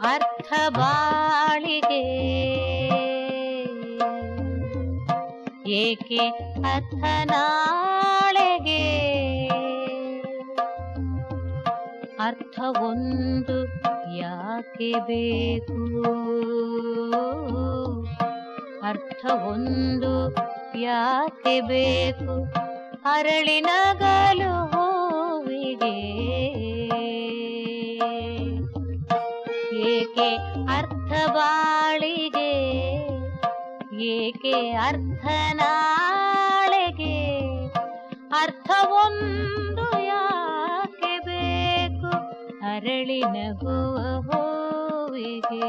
ಅರ್ಥ ಬಾಳಿಗೆ ಏಕೆ ಅರ್ಥ ನಾಳೆಗೆ? ಅರ್ಥ ಒಂದು ಯಾಕೆ ಬೇಕು? ಅರ್ಥ ಒಂದು ಯಾಕೆ ಬೇಕು? ಅರಳಿನಗಲು ಹೂವಿಗೆ ಏಕೆ ಅರ್ಥ ಬಾಳಿಗೆ? ಏಕೆ ಅರ್ಥ ನಾಳೆಗೆ? ಅರ್ಥ ಒಂದು ಯಾಕೆ ಬೇಕು? ಅರಳಿನ ಹೂವಿಗೆ?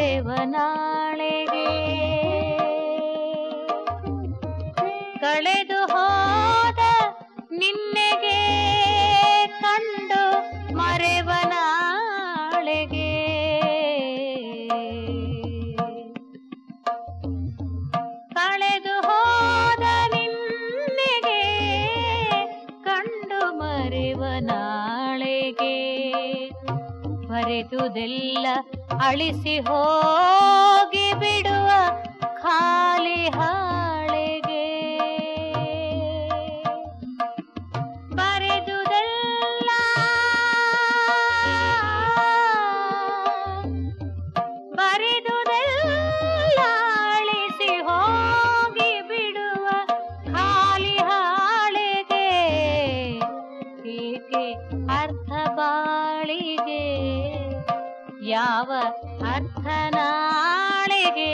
ಮರೆವ ನಾಳೆಗೆ. ಕಳೆದು ಹೋದ ನಿನ್ನೆಗೆ ಕಂಡು ಮರೆವನಾಳೆಗೆ ಕಳೆದು ಹೋದ ನಿನ್ನೆಗೆ ಕಂಡು ಮರೆವನಾಳೆಗೆ ಬರೆದುದೆಲ್ಲ ಅಳಿಸಿ ಹೋಗಿ ಬಿಡುವ ಖಾಲಿ ಹಾಳೆಗೆ. ಬರೆದುದಲ್ಲ ಬರೆದುದಲ್ಲ ಅಳಿಸಿ ಹೋಗಿ ಬಿಡುವ ಖಾಲಿ ಹಾಳೆಗೆ. ಹೀಗೆ ಅರ್ಥ ಬಾಳಿಗೆ. ಯಾವ ಅರ್ಥ ನಾಳೆಗೆ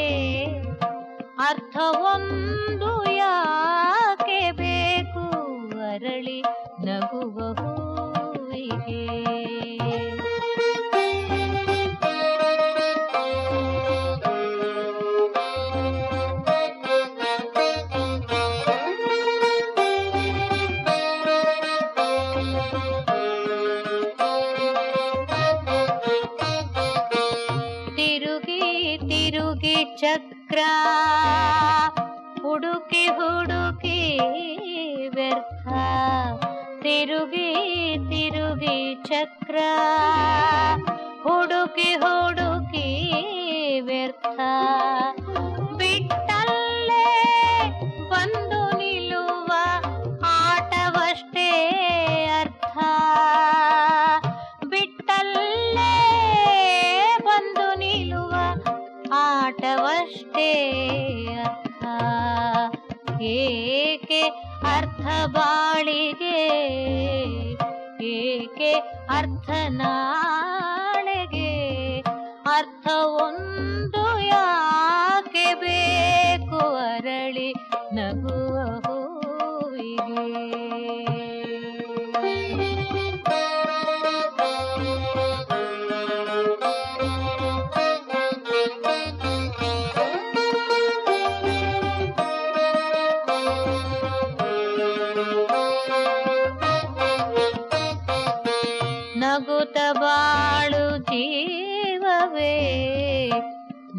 ಅರ್ಥ ಒಂದು ಯಾಕೆ ಬೇಕು? ಅರಳಿ ನಗುವ ಚಕ್ರ ಹುಡುಕಿ ಹುಡುಕಿ ವ್ಯರ್ಥ. ತಿರುಗಿ ತಿರುಗಿ ಚಕ್ರ. ಹುಡುಕಿ ಹುಡುಕಿ ವ್ಯರ್ಥ. ಆಟವಷ್ಟೇ ಅರ್ಥ. ಏಕೆ ಅರ್ಥ ಬಾಳಿಗೆ? ಏಕೆ ಅರ್ಥ ನಾಳೆಗೆ? ಅರ್ಥ ಒಂದು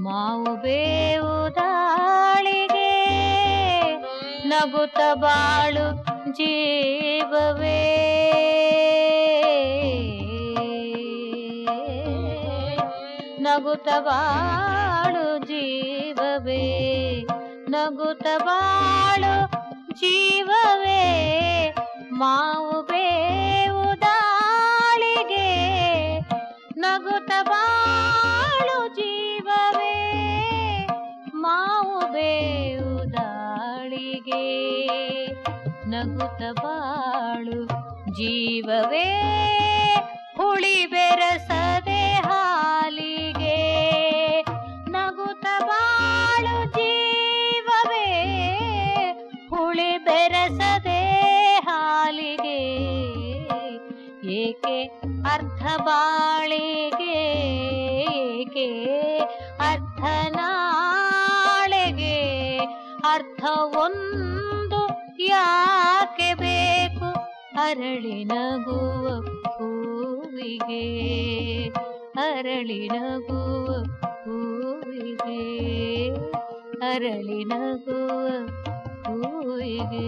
ಮಾವು ಬೇವು ದಾಳಿಗೆ ನಗುತ ಬಾಳು ಜೀವವೇ. ನಗುತ ಬಾಳು ಜೀವವೇ. ನಗುತ ಬಾಳು ಜೀವವೇ. ಮಾವು ಬೇವು ದಾಳಿಗೆ ನಗುತ ಬಾಳು ಜೀವವೇ ನಗುತ್ತ ಬಾಳು, ಜೀವವೇ ಹುಳಿ ಬೆರಸದೆ ಹಾಲಿಗೆ. ನಗುತ ಬಾಳು, ಜೀವವೇ ಹುಳಿ ಬೆರಸದೆ ಹಾಲಿಗೆ. ಏಕೆ ಅರ್ಥ ಬಾಳಿಗೆ, ಏಕೆ ಅರ್ಥ ನಾಳೆಗೆ. ಅರ್ಥ ಒಂದು ಯಾಕೆ ಬೇಕು ಅರಳಿ ನಗುವ ಹೂವಿಗೆ? ಅರಳಿ ನಗುವ ಹೂವಿಗೆ? ಅರಳಿ ನಗುವ ಹೂವಿಗೆ?